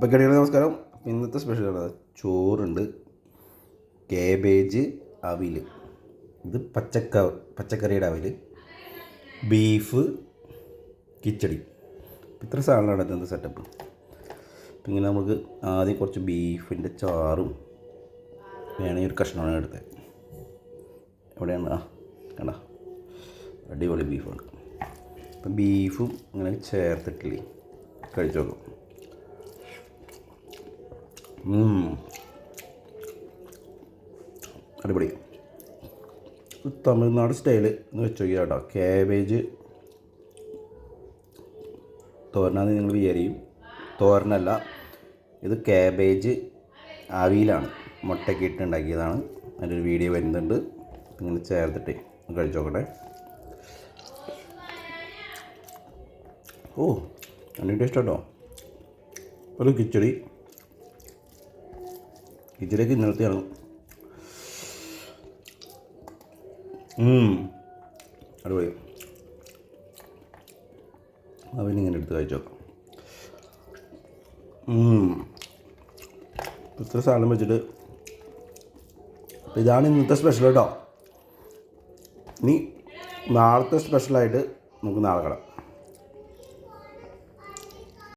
അപ്പോൾ കടികളെ നമസ്കാരം. ഇന്നത്തെ സ്പെഷ്യലാണ് ചോറുണ്ട് കേബേജ് അവിൽ. ഇത് പച്ചക്ക പച്ചക്കറിയുടെ അവിൽ. ബീഫ് കിച്ചടി. ഇത്ര സാധനമാണ് ഇന്നത്തെ സെറ്റപ്പ് അപ്പം ഇങ്ങനെ നമുക്ക് ആദ്യം കുറച്ച് ബീഫിന്റെ ചാറും വേണമെങ്കിൽ ഒരു കഷ്ണമാണ് എടുത്തത്. എവിടെയാണ്? ആ കണ്ട? അടിപൊളി ബീഫാണ് അപ്പം ബീഫും അങ്ങനെ ചേർത്തിട്ടില്ലേ? കഴിച്ചു നോക്കും. അടിപൊളി. തമിഴ്നാട് സ്റ്റൈൽ എന്ന് വെച്ച് കേട്ടോ കാബേജ് തോരനാന്ന് നിങ്ങൾ വിചാരിക്കും. തോരനല്ല. ഇത് കാബേജ് അവിയിലാണ്. മുട്ടയ്ക്ക് ഇട്ട് ഉണ്ടാക്കിയതാണ്. അതിന്റെ ഒരു വീഡിയോ വരുന്നുണ്ട്. നിങ്ങൾ ചേർത്തിട്ട്. കഴിച്ചു കഴിച്ച് നോക്കട്ടെ. ഓ നല്ല ടേസ്റ്റ് കേട്ടോ ഒരു കിച്ചടി. ഇന്നലത്തെ ഇറങ്ങും. അടിപൊളി. അവനിങ്ങനെ എടുത്ത് കഴിച്ചു നോക്കാം. ഇത്ര സാധനം വെച്ചിട്ട് അപ്പോൾ ഇതാണ് ഇന്നത്തെ സ്പെഷ്യൽ കേട്ടോ. ഇനി നാളത്തെ സ്പെഷ്യലായിട്ട് നമുക്ക് നാളെ കാണാം.